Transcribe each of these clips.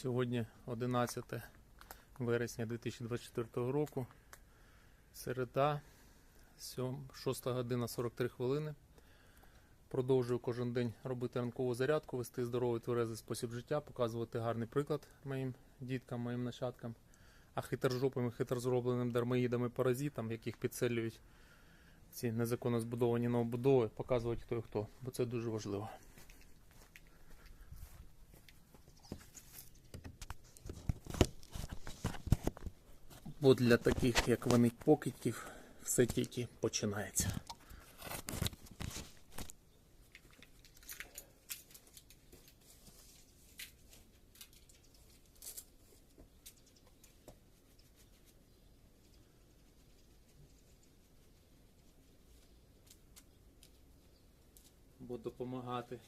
Сьогодні 11 вересня 2024 року. Середа, 7, 6 година 43 хвилини. Продовжую кожен день робити ранкову зарядку, вести здоровий тверезий спосіб життя, показувати гарний приклад моїм діткам, моїм нащадкам. А хитрожопим і хитрозробленим дармоїдам і паразитам, яких підселюють ці незаконно збудовані новобудови, показувати хто і хто, бо це дуже важливо. Бо для таких, як вони, покидьків, все тільки починається. Бо допомагати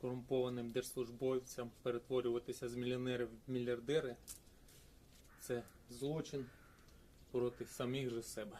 корумпованим держслужбовцям перетворюватися з мільйонерів в мільярдери це злочин проти самих же себе.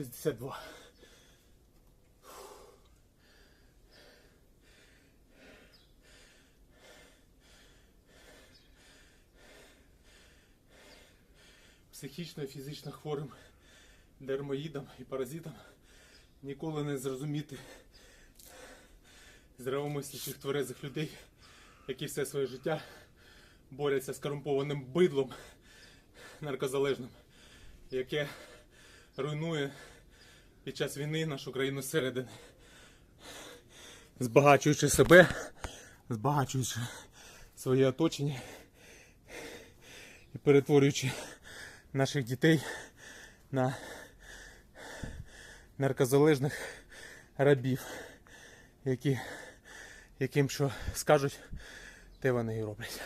Шістдесят два. Психічно і фізично хворим дермоїдам і паразитам ніколи не зрозуміти здравомислячих тверезих людей, які все своє життя борються з корумпованим бидлом наркозалежним, яке руйнує під час війни нашу країну зсередини. Збагачуючи себе, збагачуючи своє оточення і перетворюючи наших дітей на наркозалежних рабів, які, яким що скажуть, те вони і роблять.